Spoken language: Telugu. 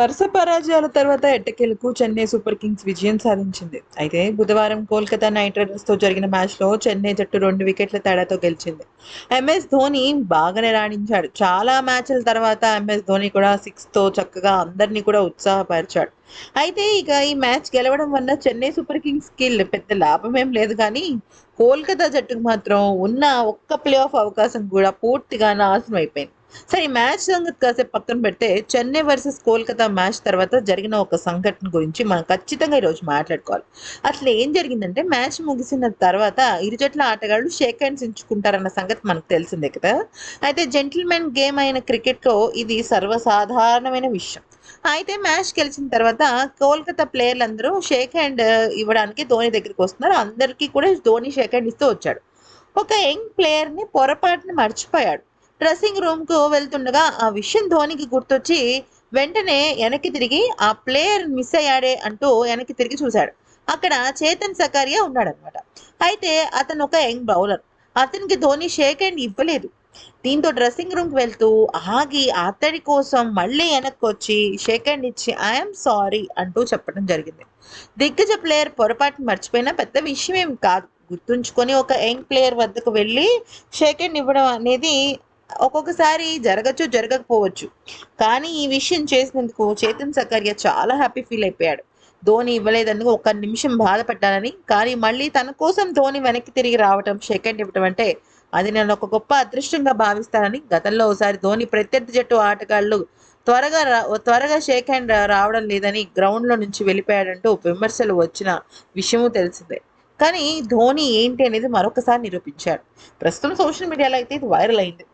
వరుస పరాజయాల తర్వాత ఎట్టకేలకు చెన్నై సూపర్ కింగ్స్ విజయం సాధించింది. అయితే బుధవారం కోల్కతా నైట్ రైడర్స్తో జరిగిన మ్యాచ్లో చెన్నై జట్టు రెండు వికెట్ల తేడాతో గెలిచింది. ఎంఎస్ ధోని బాగానే రాణించాడు. చాలా మ్యాచ్ల తర్వాత ఎంఎస్ ధోని కూడా సిక్స్తో చక్కగా అందరినీ కూడా ఉత్సాహపరిచాడు. అయితే ఇక ఈ మ్యాచ్ గెలవడం వల్ల చెన్నై సూపర్ కింగ్స్కి పెద్ద లాభం ఏం లేదు కానీ కోల్కతా జట్టుకు మాత్రం ఉన్న ఒక్క ప్లే ఆఫ్ అవకాశం కూడా పూర్తిగా నాశనం అయిపోయింది. సరే ఈ మ్యాచ్ సంగతి కాసేపు పక్కన పెడితే చెన్నై వర్సెస్ కోల్కతా మ్యాచ్ తర్వాత జరిగిన ఒక సంఘటన గురించి మనం ఖచ్చితంగా ఈరోజు మాట్లాడుకోవాలి. అసలు ఏం జరిగిందంటే మ్యాచ్ ముగిసిన తర్వాత ఇరు జట్ల ఆటగాళ్ళు షేక్ హ్యాండ్స్ ఇచ్చుకుంటారన్న సంగతి మనకు తెలిసిందే కదా. అయితే జెంటిల్మెన్ గేమ్ అయిన క్రికెట్లో ఇది సర్వసాధారణమైన విషయం. అయితే మ్యాచ్ గెలిచిన తర్వాత కోల్కతా ప్లేయర్లు అందరూ షేక్ హ్యాండ్ ఇవ్వడానికి ధోని దగ్గరికి వస్తున్నారు. అందరికీ కూడా ధోని షేక్ హ్యాండ్ ఇస్తూ వచ్చాడు. ఒక యంగ్ ప్లేయర్ని పొరపాటుని మర్చిపోయాడు. డ్రెస్సింగ్ రూమ్కు వెళ్తుండగా ఆ విషయం ధోనికి గుర్తొచ్చి వెంటనే వెనక్కి తిరిగి ఆ ప్లేయర్ మిస్ అయ్యాడే అంటూ వెనక్కి తిరిగి చూశాడు. అక్కడ చేతన్ సకారియా ఉన్నాడనమాట అయితే అతను ఒక యంగ్ బౌలర్. అతనికి ధోని షేక్ హ్యాండ్ ఇవ్వలేదు. దీంతో డ్రెస్సింగ్ రూమ్కి వెళ్తూ ఆగి అతడి కోసం మళ్ళీ వెనక్కి వచ్చి షేక్ హ్యాండ్ ఇచ్చి ఐఎమ్ సారీ అంటూ చెప్పడం జరిగింది. దిగ్గజ ప్లేయర్ పొరపాటు మర్చిపోయినా పెద్ద విషయం ఏం కాదు. గుర్తుంచుకొని ఒక యంగ్ ప్లేయర్ వద్దకు వెళ్ళి షేక్ హ్యాండ్ ఇవ్వడం అనేది ఒక్కొక్కసారి జరగచ్చు జరగకపోవచ్చు. కానీ ఈ విషయం చేసినందుకు చేతన్ సకర్య చాలా హ్యాపీ ఫీల్ అయిపోయాడు. ధోని ఇవ్వలేదని ఒక నిమిషం బాధపడ్డానని కానీ మళ్ళీ తన కోసం ధోని వెనక్కి తిరిగి రావటం సెకండ్ ఇవ్వటం అంటే అది నేను ఒక గొప్ప అదృష్టంగా భావిస్తానని గతంలో ఒకసారి ధోని ప్రత్యర్థి జట్టు ఆటగాళ్ళు త్వరగా త్వరగా షేక్ హ్యాండ్ రావడం లేదని గ్రౌండ్లో నుంచి వెళ్ళిపోయాడంటూ విమర్శలు వచ్చిన విషయము తెలిసిందే. కానీ ధోని ఏంటి అనేది మరొకసారి నిరూపించాడు. ప్రస్తుతం సోషల్ మీడియాలో అయితే ఇది వైరల్ అయింది.